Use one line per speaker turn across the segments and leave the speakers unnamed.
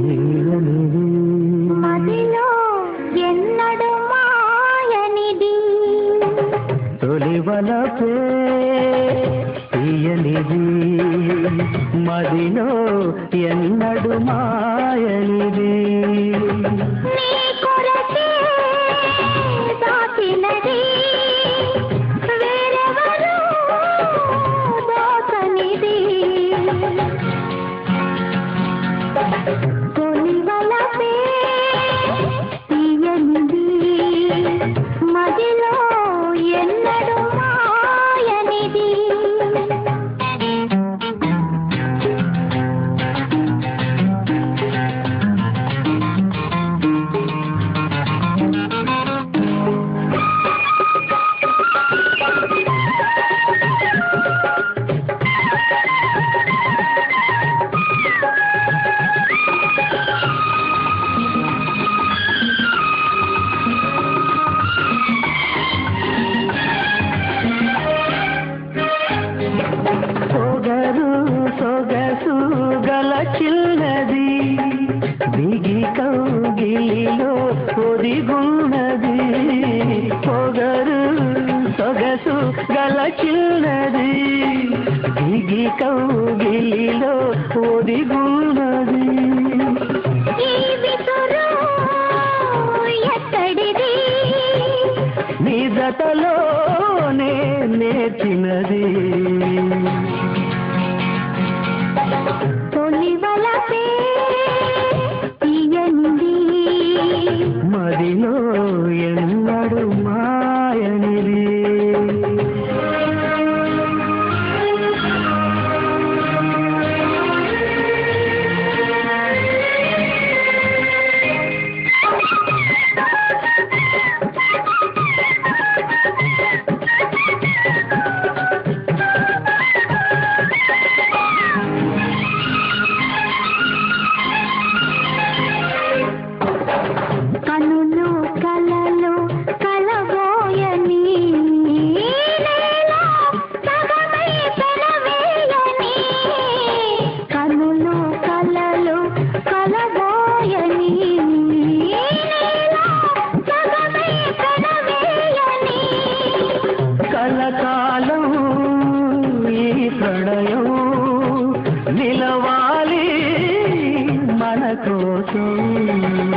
తీయనిది
మదిలో ఎన్నడు మాయనిది
తొలి వలపే తీయనిది మదిలో ఎన్నడు మాయనిది పొగరు సొగసు గల చిన్నది. దిగి కౌగిలిలో ఒదిగున్నది. పొగరు సొగసు గల చిన్నది. దిగి కౌగిలిలో ఒదిగున్నది.
ఈ
ఎన్నడు కలకాలం ఈ ప్రణయం నిలవాలి మన కోసం.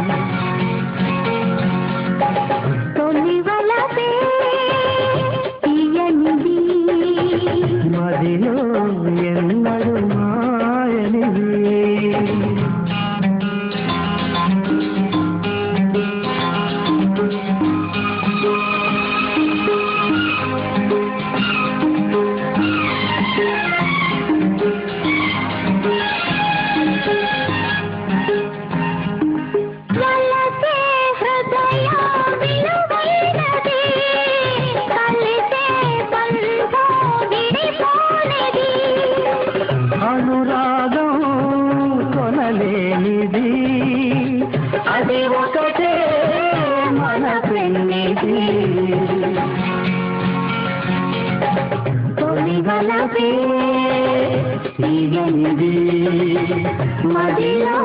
మదిలో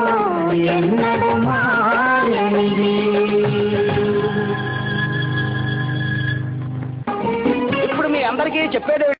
ఎన్నడు
ఇప్పుడు మీ అందరికీ చెప్పేది